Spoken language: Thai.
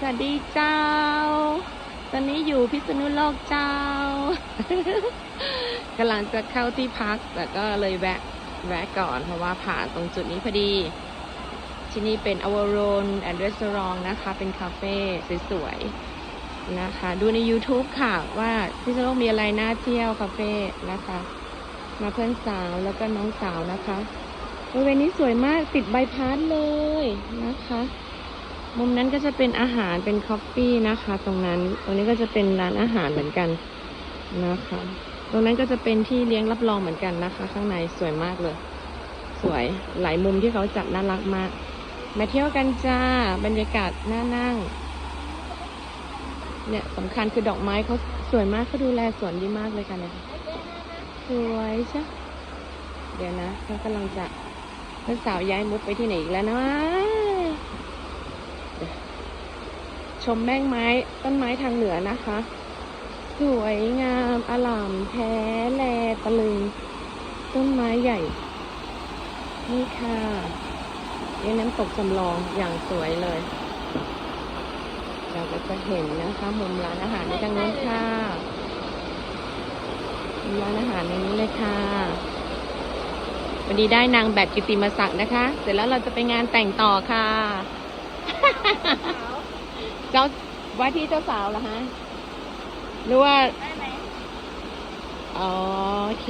สวัสดีเจ้า ตอนนี้อยู่พิษณุโลกเจ้ากำลังจะเข้าที่พัก แต่ก็เลยแวะแวะก่อนเพราะว่าผ่านตรงจุดนี้พอดี ที่นี่เป็นอวโรนแอนด์รีสอร์ทนะคะ เป็นคาเฟ่สวยๆนะคะ ดูใน YouTube ค่ะว่าพิษณุโลกมีอะไรน่าเที่ยวคาเฟ่นะคะ มาเพื่อนสาวแล้วก็น้องสาวนะคะบริเวณนี้สวยมากติดใบพัดเลยนะคะ มุมนั้นก็จะเป็นอาหารเป็นคอฟฟี่นะคะ ตรงนั้น ตรงนี้ก็จะเป็นร้านอาหารเหมือนกันนะคะ ตรงนั้นก็จะเป็นที่เลี้ยงรับรองเหมือนกันนะคะ ข้างในสวยมากเลย สวยหลายมุมที่เขาจัดน่ารักมาก มาเที่ยวกันจ้าบรรยากาศน่านั่ง เนี่ยสำคัญคือดอกไม้เขาสวยมากเขาดูแลสวนดีมากเลยค่ะเนี่ยสวยใช่เดี๋ยวนะเขากำลังจะเพื่อนสาวย้ายมุกไปที่ไหนอีกแล้วนะเดี๋ยว ชมแม่งไม้ต้นไม้ทางเหนือนะคะ สวยงามอลามแท้แลตะลึง ต้นไม้ใหญ่ นี่ค่ะนี่น้ำตกจำลองอย่างสวยเลย เราก็จะเห็นนะคะมุมร้านอาหารในทางนู้นค่ะมีร้านอาหารในนี้เลยค่ะวันนี้ได้นางแบบกิติมศักดิ์นะคะ เสร็จแล้วเราจะไปงานแต่งต่อค่ะ จ้าว่าที่เจ้าสาวเหรอฮะหรือว่า ได้ไหม อ๋อโอเค